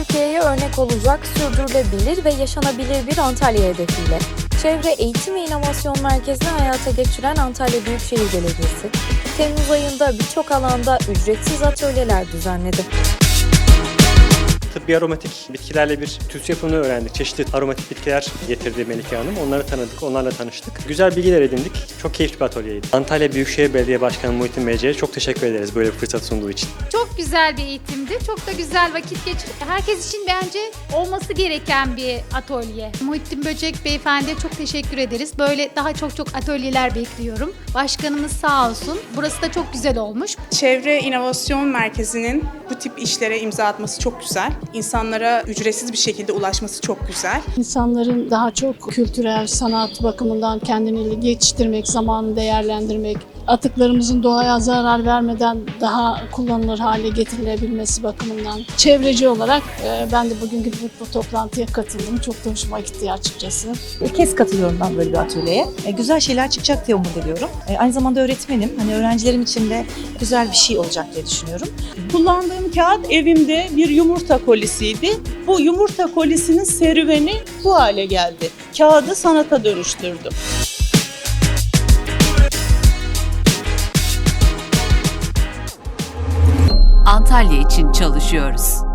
Türkiye'ye örnek olacak, sürdürülebilir ve yaşanabilir bir Antalya hedefiyle Çevre Eğitim ve İnovasyon Merkezi'ni hayata geçiren Antalya Büyükşehir Belediyesi, Temmuz ayında birçok alanda ücretsiz atölyeler düzenledi. Tıbbi aromatik bitkilerle bir tüs yapımını öğrendik. Çeşitli aromatik bitkiler getirdi Melike Hanım. Onları tanıdık, onlarla tanıştık. Güzel bilgiler edindik. Çok keyifli bir atölyeydi. Antalya Büyükşehir Belediye Başkanı Muhittin Beyci'ye çok teşekkür ederiz böyle bir fırsat sunduğu için. Çok güzel bir eğitimdi. Çok da güzel vakit geçirdik. Herkes için bence olması gereken bir atölye. Muhittin Böcek Beyefendi'ye çok teşekkür ederiz. Böyle daha çok çok atölyeler bekliyorum. Başkanımız sağ olsun. Burası da çok güzel olmuş. Çevre İnovasyon Merkezi'nin bu tip işlere imza atması çok güzel. İnsanlara ücretsiz bir şekilde ulaşması çok güzel. İnsanların daha çok kültürel, sanat bakımından kendini geçiştirmek, zamanını değerlendirmek, atıklarımızın doğaya zarar vermeden daha kullanılır hale getirilebilmesi bakımından çevreci olarak e, ben de bugünkü bu, bu toplantıya katıldım. Çok da hoşuma gitti açıkçası. İlk kez katılıyorum ben böyle bir atölyeye. E, güzel şeyler çıkacak diye umut ediyorum. E, aynı zamanda öğretmenim. Hani öğrencilerim için de güzel bir şey olacak diye düşünüyorum. Kullandığım kağıt evimde bir yumurta kolisiydi. Bu yumurta kolisinin serüveni bu hale geldi. Kağıdı sanata dönüştürdüm. Antalya için çalışıyoruz.